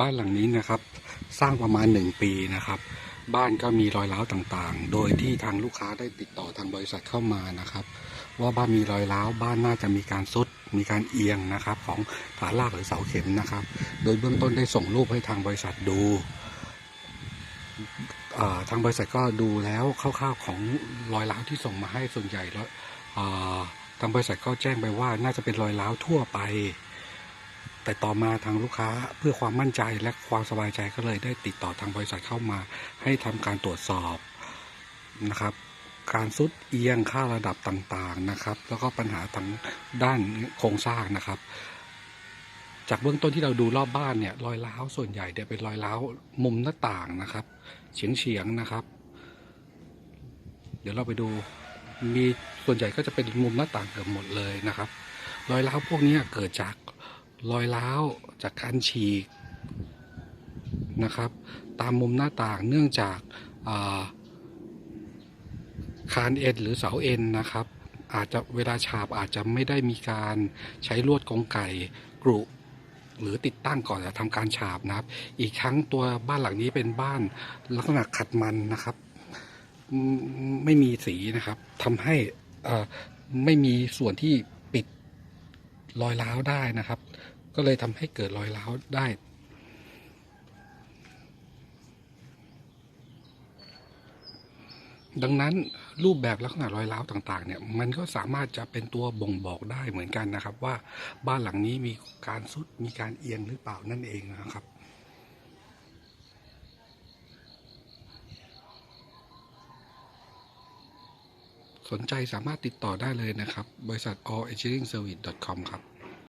บ้านหลังนี้นะครับ สร้างประมาณหนึ่งปีนะครับ บ้านก็มีรอยร้าวต่างๆ โดยที่ทางลูกค้าได้ติดต่อทางบริษัทเข้ามานะครับ ว่าบ้านมีรอยร้าวบ้านน่าจะมีการซุดมีการเอียงนะครับ ของฐานรากหรือเสาเข็มนะครับ โดยเบื้องต้นได้ส่งรูปให้ทางบริษัทดูทางบริษัทก็ดูแล้วคร่าวๆของรอยร้าวที่ส่งมาให้ส่วนใหญ่แล้วทางบริษัทก็แจ้งไปว่าน่าจะเป็นรอยร้าวทั่วไป แต่ต่อมาทางลูกค้าเพื่อความมั่นใจและความสบายใจก็เลยได้ติดต่อทางบริษัทเข้ามา ให้ทำการตรวจสอบนะครับ การซุดเอียงค่าระดับต่างๆนะครับ แล้วก็ปัญหาทางด้านโครงสร้างนะครับ จากเบื้องต้นที่เราดูรอบบ้านเนี่ยรอยร้าวส่วนใหญ่เนี่ยเป็นรอยร้าวมุมหน้าต่างนะครับเฉียงเฉียงๆนะครับ เดี๋ยวเราไปดูมีส่วนใหญ่ก็จะเป็นมุมหน้าต่างเกือบหมดเลยนะครับ รอยร้าวพวกนี้เกิดจาก รอยร้าวจากการฉีกนะครับ ตามมุมหน้าต่างเนื่องจากาคานเอ็นหรือเสาเอ็นนะครับ อาจจะเวลาฉาบอาจจะไม่ได้มีการใช้ลวดกรงไก่กรุหรือติดตั้งก่อนจะทำการฉาบนะครับ อีกทั้งตัวบ้านหลังนี้เป็นบ้านลักษณะขัดมันนะครับ ไม่มีสีนะครับทำให้ไม่มีส่วนที่ รอยร้าวได้นะครับ ก็เลยทำให้เกิดรอยร้าวได้ดังนั้นรูปแบบลักษณะรอยร้าวต่าง ๆ เนี่ยมันก็สามารถจะเป็นตัวบ่งบอกได้เหมือนกันนะครับ ว่าบ้านหลังนี้มีการซุดมีการเอียงหรือเปล่านั่นเองนะครับ สนใจสามารถติดต่อได้เลยนะครับ บริษัท all engineering service com ครับ